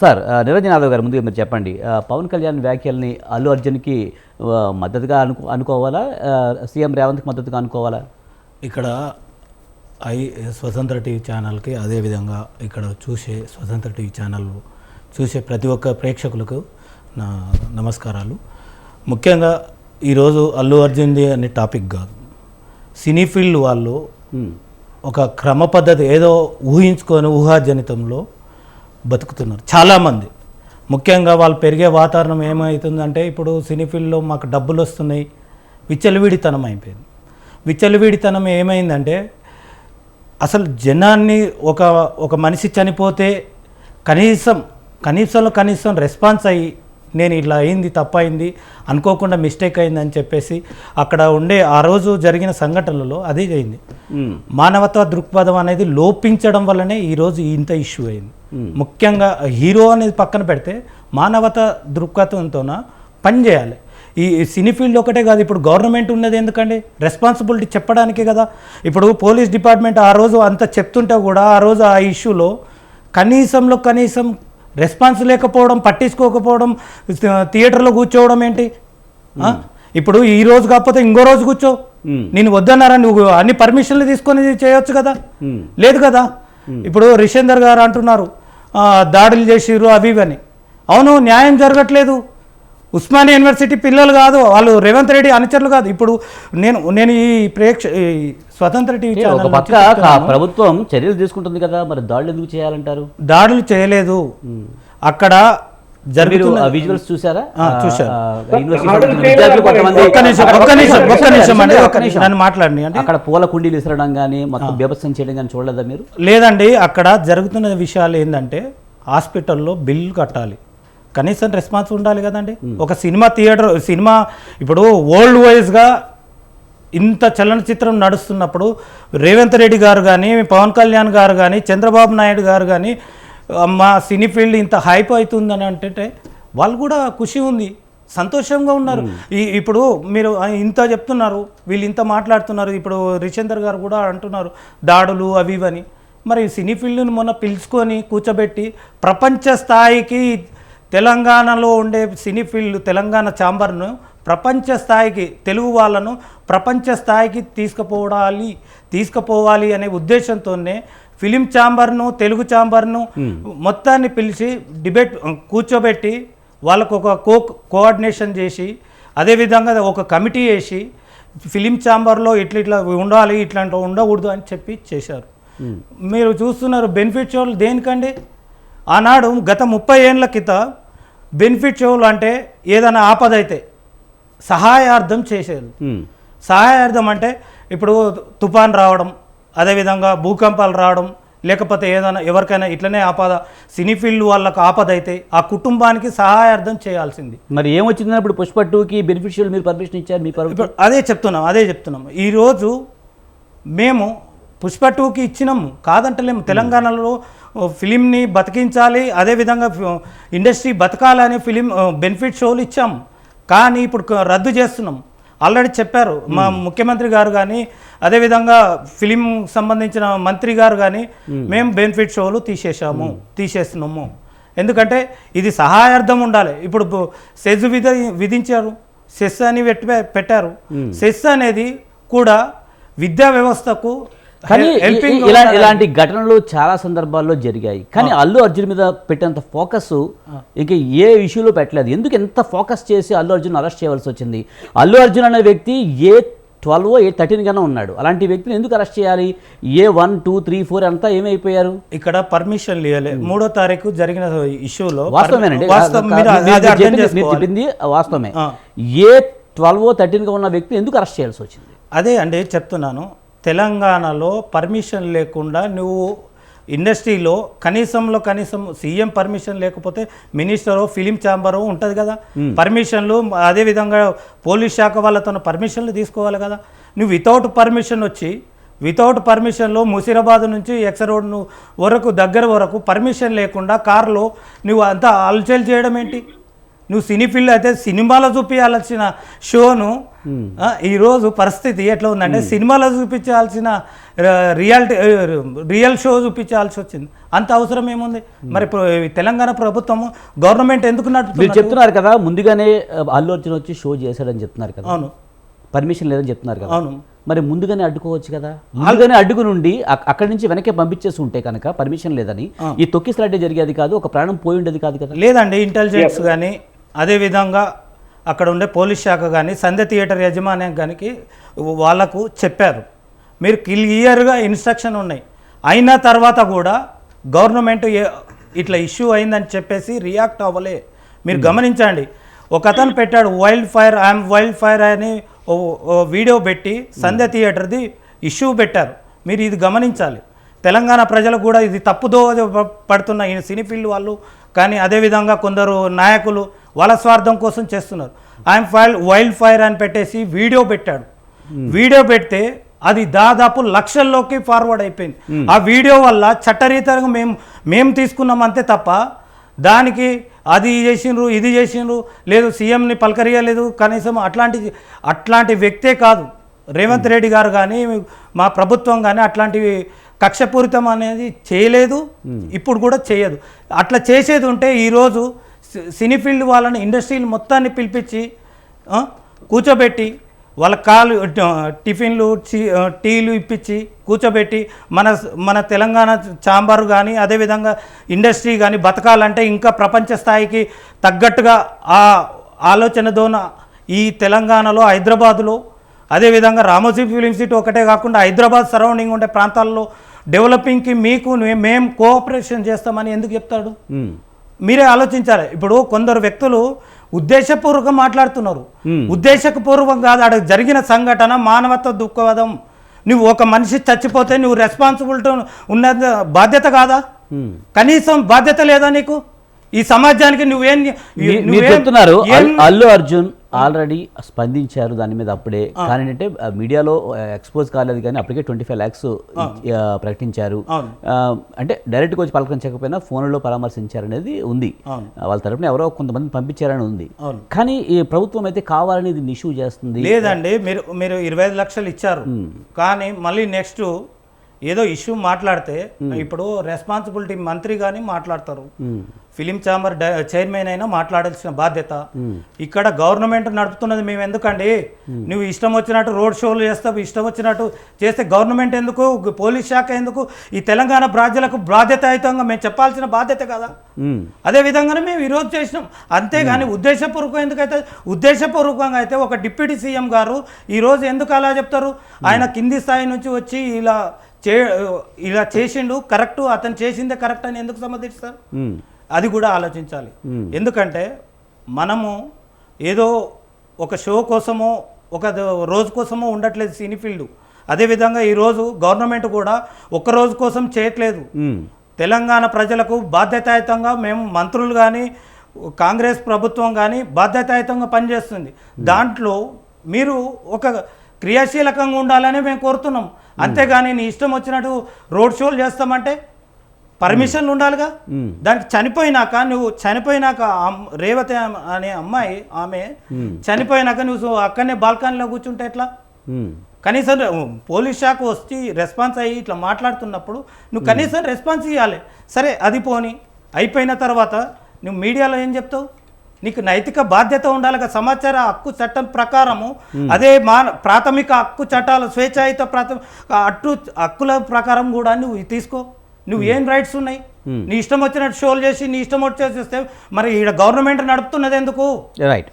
Sir Niranjan Yadav గారు ముందుగా మీరు చెప్పండి. పవన్ కళ్యాణ్ వ్యాఖ్యల్ని అల్లు అర్జున్కి మద్దతుగా అనుకో అనుకోవాలా? సీఎం రేవంత్కి మద్దతుగా అనుకోవాలా? ఇక్కడ ఐ స్వతంత్ర టీవీ ఛానల్కి అదేవిధంగా ఇక్కడ చూసే స్వతంత్ర టీవీ ఛానల్ చూసే ప్రతి ఒక్క ప్రేక్షకులకు నా నమస్కారాలు. ముఖ్యంగా ఈరోజు అల్లు అర్జున్ది అనే టాపిక్ కాదు. సినీ ఫీల్డ్ వాళ్ళు ఒక క్రమ పద్ధతి ఏదో ఊహించుకొని ఊహాజనితంలో బతుకుతున్నారు. చాలామంది. ముఖ్యంగా వాళ్ళు పెరిగే వాతావరణం ఏమవుతుందంటే ఇప్పుడు సినీ ఫీల్డ్లో మాకు డబ్బులు వస్తున్నాయి విచ్చలవిడితనం అయిపోయింది. విచ్చలవిడితనం ఏమైందంటే అసలు జనాన్ని ఒక ఒక మనిషి చనిపోతే కనీసం కనీసంలో కనీసం రెస్పాన్స్ అయ్యి నేను ఇట్లా అయింది తప్పయింది అనుకోకుండా మిస్టేక్ అయిందని చెప్పేసి అక్కడ ఉండే ఆ రోజు జరిగిన సంఘటనలలో అదే అయింది. ఉమ్, మానవతా దృక్పథం అనేది లోపించడం వల్లనే ఈరోజు ఇంత ఇష్యూ అయింది. ముఖ్యంగా హీరో అనేది పక్కన పెడితే మానవత దృక్పథంతోన పని చేయాలి. ఈ సినీ ఫీల్డ్ ఒకటే కాదు ఇప్పుడు గవర్నమెంట్ ఉన్నది ఎందుకండి? రెస్పాన్సిబిలిటీ చెప్పడానికే కదా. ఇప్పుడు పోలీస్ డిపార్ట్మెంట్ ఆ రోజు అంత చెప్తుంటే కూడా ఆ రోజు ఆ ఇష్యూలో కనీసంలో కనీసం రెస్పాన్స్ లేకపోవడం పట్టించుకోకపోవడం థియేటర్లో కూర్చోవడం ఏంటి? ఆ? ఇప్పుడు ఈ రోజు కాకపోతే ఇంకో రోజు కూర్చో. ఉమ్, నేను వద్దన్నారా? నువ్వు అన్ని పర్మిషన్లు తీసుకొని చేయొచ్చు కదా. లేదు కదా. ఇప్పుడు రిషేందర్ గారు అంటున్నారు దాడులు చేసిర్రు అవి ఇవి అని అవును న్యాయం జరగట్లేదు. ఉస్మానియా యూనివర్సిటీ పిల్లలు కాదు వాళ్ళు రేవంత్ రెడ్డి అనుచరులు కాదు. ఇప్పుడు నేను నేను ఈ ప్రేక్ష స్వతంత్ర టీవీ ఒక పక్క. ప్రభుత్వం చర్యలు తీసుకుంటుంది కదా మరి దాడులు ఎందుకు చేయాలంటారు? దాడులు చేయలేదు. అక్కడ మీరు విజువల్స్ చూసారా? మాట్లాడండి అంటే అక్కడ పూల కుండీలు విసరడం కానీ మొత్తం బీభత్సం చేయడం కానీ చూడలేదా మీరు? లేదండి అక్కడ జరుగుతున్న విషయాలు ఏంటంటే హాస్పిటల్లో బిల్లు కట్టాలి. కనీసం రెస్పాన్స్ ఉండాలి కదండి. ఒక సినిమా థియేటర్ సినిమా ఇప్పుడు వరల్డ్ వైజ్గా ఇంత చలనచిత్రం నడుస్తున్నప్పుడు రేవంత్ రెడ్డి గారు కానీ పవన్ కళ్యాణ్ గారు కానీ చంద్రబాబు నాయుడు గారు కానీ మా సినీ ఫీల్డ్ ఇంత హైప్ అవుతుందని అంటే వాళ్ళు కూడా ఖుషి ఉంది సంతోషంగా ఉన్నారు. ఈ ఇప్పుడు మీరు ఇంత చెప్తున్నారు వీళ్ళు ఇంత మాట్లాడుతున్నారు ఇప్పుడు రిచందర్ గారు కూడా అంటున్నారు దాడులు అవి ఇవని మరి సినీ ఫీల్డ్ని మొన్న పిలుచుకొని కూర్చోబెట్టి ప్రపంచ స్థాయికి తెలంగాణలో ఉండే సినీ ఫీల్డ్ తెలంగాణ ఛాంబర్ను ప్రపంచ స్థాయికి తెలుగు వాళ్ళను ప్రపంచ స్థాయికి తీసుకుపోవాలి తీసుకుపోవాలి అనే ఉద్దేశంతోనే ఫిలిం ఛాంబర్ను తెలుగు ఛాంబర్ను మొత్తాన్ని పిలిచి డిబేట్ కూర్చోబెట్టి వాళ్ళకు ఒక కో కోఆర్డినేషన్ చేసి అదేవిధంగా ఒక కమిటీ వేసి ఫిలిం ఛాంబర్లో ఇట్లా ఇట్లా ఉండాలి ఇట్లాంటి ఉండకూడదు అని చెప్పి చేశారు. మీరు చూస్తున్నారు బెనిఫిట్ షోలు దేనికండి? ఆనాడు గత ముప్పై ఏళ్ళ క్రితం బెనిఫిట్ షోలు అంటే ఏదైనా ఆపద అయితే సహాయార్థం చేసేది. సహాయార్థం అంటే ఇప్పుడు తుఫాన్ రావడం అదేవిధంగా భూకంపాలు రావడం లేకపోతే ఏదైనా ఎవరికైనా ఇట్లనే ఆపద సినీ ఫీల్డ్ వాళ్ళకు ఆపద అయితే ఆ కుటుంబానికి సహాయార్థం చేయాల్సింది. మరి ఏమొచ్చిందని ఇప్పుడు పుష్ప టూకి బెనిఫిషియల్ మీరు పర్మిషన్ ఇచ్చారు మీ అదే చెప్తున్నాం అదే చెప్తున్నాం. ఈరోజు మేము పుష్ప టూకి ఇచ్చినాము కాదంటలేము. తెలంగాణలో ఫిలింని బతికించాలి అదేవిధంగా ఇండస్ట్రీ బతకాలని ఫిలిం బెనిఫిట్ షోలు ఇచ్చాము. కానీ ఇప్పుడు రద్దు చేస్తున్నాం. ఆల్రెడీ చెప్పారు. మా ముఖ్యమంత్రి గారు కానీ అదేవిధంగా ఫిలిం సంబంధించిన మంత్రి గారు కానీ మేము. బెనిఫిట్ షోలు తీసేసాము తీసేస్తున్నాము. ఎందుకంటే ఇది సహాయార్థం ఉండాలి. ఇప్పుడు సెజ్ విధ విధించారు. సెస్ అని పెట్టి పెట్టారు. సెస్ అనేది కూడా విద్యా వ్యవస్థకు కానీ ఇలా. ఇలాంటి ఘటనలు చాలా సందర్భాల్లో జరిగాయి. కానీ అల్లు అర్జున్ మీద పెట్టేంత ఫోకస్ ఇంకా ఏ ఇష్యూలో పెట్టలేదు. ఎందుకు ఎంత ఫోకస్ చేసి అల్లు అర్జున్ అరెస్ట్ చేయవలసి వచ్చింది? అల్లు అర్జున్ అనే వ్యక్తి ఏ ట్వెల్వ్ ఏ థర్టీన్ గానే ఉన్నాడు. అలాంటి వ్యక్తిని ఎందుకు అరెస్ట్ చేయాలి? A one two three four అంతా ఏమైపోయారు? ఇక్కడ పర్మిషన్ ఇవ్వలే మూడో తారీఖు జరిగిన ఇష్యూలో వాస్తవేనండి వాస్తవం మీరు మీరు అది అర్థం చెప్పింది- వాస్తవమే. ఏ ట్వెల్వ్ థర్టీన్గా ఉన్న వ్యక్తిని ఎందుకు అరెస్ట్ చేయాల్సి వచ్చింది? అదే అండి చెప్తున్నాను. తెలంగాణలో పర్మిషన్ లేకుండా నువ్వు ఇండస్ట్రీలో కనీసంలో కనీసం సీఎం పర్మిషన్ లేకపోతే మినిస్టరో ఫిలిం ఛాంబరో ఉంటుంది కదా. పర్మిషన్లు అదేవిధంగా పోలీస్ శాఖ వాళ్ళతో పర్మిషన్లు తీసుకోవాలి కదా. నువ్వు వితౌట్ పర్మిషన్ వచ్చి వితౌట్ పర్మిషన్లో ముసిరాబాద్ నుంచి ఎక్స్ రోడ్ వరకు దగ్గర వరకు పర్మిషన్ లేకుండా కారులో నువ్వు అంతా అల్చేల్ చేయడం ఏంటి? నువ్వు సినీ ఫీల్డ్ అయితే సినిమాలో చూపించాల్సిన షోను ఈరోజు పరిస్థితి ఎట్లా ఉందంటే సినిమాలో చూపించాల్సిన రియాలిటీ రియల్ షో చూపించాల్సి వచ్చింది. అంత అవసరం ఏముంది? మరి తెలంగాణ ప్రభుత్వము గవర్నమెంట్ ఎందుకు మీరు చెప్తున్నారు కదా ముందుగానే అల్లు అర్జున్ వచ్చి షో చేశాడని చెప్తున్నారు కదా. అవును. పర్మిషన్ లేదని చెప్తున్నారు కదా. అవును. మరి ముందుగానే అడ్డుకోవచ్చు కదా? ముందుగానే అడ్డుకు నుండి అక్- అక్కడి నుంచి వెనక్కి పంపించేసి ఉంటే కనుక పర్మిషన్ లేదని ఈ తొక్కిసలాటే జరిగేది కాదు ఒక ప్రాణం పోయి ఉండేది కాదు కదా? లేదండి ఇంటెలిజెన్స్ కానీ అదేవిధంగా అక్కడ ఉండే పోలీస్ శాఖ కానీ సంధ్య థియేటర్ యజమాన్యం కానీ వాళ్ళకు చెప్పారు. మీరు క్లియర్గా ఇన్స్ట్రక్షన్ ఉన్నాయి. అయిన తర్వాత కూడా గవర్నమెంట్ ఇట్లా ఇష్యూ అయిందని చెప్పేసి రియాక్ట్ అవ్వలే. మీరు గమనించండి. ఒక అతను పెట్టాడు wild fire I'm wild fire అని వీడియో పెట్టి సంధ్య థియేటర్ది ఇష్యూ పెట్టారు. మీరు ఇది గమనించాలి. తెలంగాణ ప్రజలకు కూడా ఇది తప్పుదో పడుతున్న ఈ సినీ ఫీల్డ్ వాళ్ళు. కానీ అదేవిధంగా కొందరు నాయకులు వాళ్ళ స్వార్థం కోసం చేస్తున్నారు. ఐఎమ్ ఫైల్ వైల్డ్ ఫైర్ అని పెట్టేసి వీడియో పెట్టాడు. వీడియో పెడితే అది దాదాపు లక్షల్లోకి ఫార్వర్డ్ అయిపోయింది. ఆ వీడియో వల్ల చట్టరీతంగా మేము మేము తీసుకున్నాం అంతే తప్ప దానికి అది చేసిండ్రు ఇది చేసిండ్రు లేదు సీఎంని పలకరియలేదు కనీసం అట్లాంటి అట్లాంటి వ్యక్తే కాదు. రేవంత్ రెడ్డి గారు కానీ మా ప్రభుత్వం కానీ అట్లాంటివి కక్షపూరితం అనేది చేయలేదు. ఇప్పుడు కూడా చేయదు. అట్లా చేసేది ఉంటే ఈరోజు సినీ ఫీల్డ్ వాళ్ళని ఇండస్ట్రీలు మొత్తాన్ని పిలిపించి కూర్చోబెట్టి వాళ్ళ కాలు టిఫిన్లు టీలు ఇప్పించి కూర్చోబెట్టి మన మన తెలంగాణ చాంబర్ కానీ అదేవిధంగా ఇండస్ట్రీ కానీ బతకాలంటే ఇంకా ప్రపంచ స్థాయికి తగ్గట్టుగా ఆ ఆలోచనతోన ఈ తెలంగాణలో హైదరాబాదులో అదేవిధంగా రామోజీ ఫిలిం సిటీ ఒకటే కాకుండా హైదరాబాద్ సరౌండింగ్ ఉండే ప్రాంతాల్లో డెవలపింగ్కి మీకు మేము కోఆపరేషన్ చేస్తామని ఎందుకు చెప్తాడు? మీరే ఆలోచించాలి. ఇప్పుడు కొందరు వ్యక్తులు ఉద్దేశపూర్వకంగా మాట్లాడుతున్నారు. ఉద్దేశపూర్వకం కాదు అక్కడ జరిగిన సంఘటన మానవత్వ దుఃఖవాదం నువ్వు ఒక మనిషి చచ్చిపోతే నువ్వు రెస్పాన్సిబిలిటీ ఉన్న బాధ్యత కాదా. కనీసం బాధ్యత లేదా నీకు? ఈ సమాజానికి నువ్వేం చెప్తున్నారు అల్లు అర్జున్ ఆల్రెడీ స్పందించారు దాని మీద అప్పుడే. కానీ అంటే ఆ, మీడియాలో ఎక్స్పోజ్ కాలేదు కానీ అప్పటికే ట్వంటీ ఫైవ్ ల్యాక్స్ ప్రకటించారు. అంటే డైరెక్ట్గా వచ్చి పలకరించకపోయినా ఫోన్లో పరామర్శించారు అనేది ఉంది వాళ్ళ తరపున ఎవరో కొంతమంది పంపించారని ఉంది. కానీ ఈ ప్రభుత్వం అయితే కావాలని ఇది ఇష్యూ చేస్తుంది. లేదండి మీరు మీరు ఇరవై ఐదు లక్షలు ఇచ్చారు. కానీ మళ్ళీ నెక్స్ట్ ఏదో ఇష్యూ మాట్లాడితే ఇప్పుడు రెస్పాన్సిబిలిటీ మంత్రి కానీ మాట్లాడతారు. ఫిలిం ఛాంబర్ చైర్మన్ అయినా మాట్లాడాల్సిన బాధ్యత. ఇక్కడ గవర్నమెంట్ నడుపుతున్నది మేము ఎందుకండి? నువ్వు ఇష్టం వచ్చినట్టు రోడ్ షోలు చేస్తావు ఇష్టం వచ్చినట్టు చేస్తే గవర్నమెంట్ ఎందుకు? పోలీస్ శాఖ ఎందుకు? ఈ తెలంగాణ ప్రజలకు బాధ్యతాయుతంగా మేము చెప్పాల్సిన బాధ్యత కదా. అదే విధంగానే మేము ఈరోజు చేసినాం. అంతేగాని ఉద్దేశపూర్వకం ఎందుకైతే ఉద్దేశపూర్వకంగా అయితే ఒక డిప్యూటీ సీఎం గారు ఈరోజు ఎందుకు అలా చెప్తారు? ఆయన కింది స్థాయి నుంచి వచ్చి ఇలా చే ఇలా చేసిండు కరెక్ట్ అతను చేసిందే కరెక్ట్ అని ఎందుకు సమర్థిస్తారు. అది కూడా ఆలోచించాలి. ఎందుకంటే మనము ఏదో ఒక షో కోసమో ఒక రోజు కోసమో ఉండట్లేదు సినీ ఫీల్డ్. అదేవిధంగా ఈరోజు గవర్నమెంట్ కూడా ఒక రోజు కోసం చేయట్లేదు. తెలంగాణ ప్రజలకు బాధ్యతాయుతంగా మేము మంత్రులు కానీ కాంగ్రెస్ ప్రభుత్వం కానీ బాధ్యతాయుతంగా పనిచేస్తుంది. దాంట్లో మీరు ఒక క్రియాశీలకంగా ఉండాలని మేము కోరుతున్నాం. అంతేగాని నీ ఇష్టం వచ్చినట్టు రోడ్ షోలు చేస్తామంటే పర్మిషన్లు ఉండాలిగా. దానికి చనిపోయినాక నువ్వు చనిపోయినాక రేవతి అనే అమ్మాయి ఆమె చనిపోయినాక నువ్వు అక్కడనే బాల్కనీలో కూర్చుంటే ఎట్లా. కనీసం పోలీస్ శాఖ వచ్చి రెస్పాన్స్ అయ్యి ఇట్లా మాట్లాడుతున్నప్పుడు నువ్వు కనీసం రెస్పాన్స్ ఇవ్వాలి సరే అది పోని. అయిపోయిన తర్వాత నువ్వు మీడియాలో ఏం చెప్తావు? నీకు నైతిక బాధ్యత ఉండాలి కదా సమాచార హక్కు చట్టం ప్రకారము. అదే మా ప్రాథమిక హక్కు చట్టాల స్వేచ్ఛాయుత ప్రాథమిక అట్టు హక్కుల ప్రకారం కూడా నువ్వు తీసుకో. నువ్వు ఏం రైట్స్ ఉన్నాయి? నీ ఇష్టం వచ్చినట్టు షోలు చేసి నీ ఇష్టం వచ్చి చేస్తే మరి ఈడ గవర్నమెంట్ నడుపుతున్నది ఎందుకు? రైట్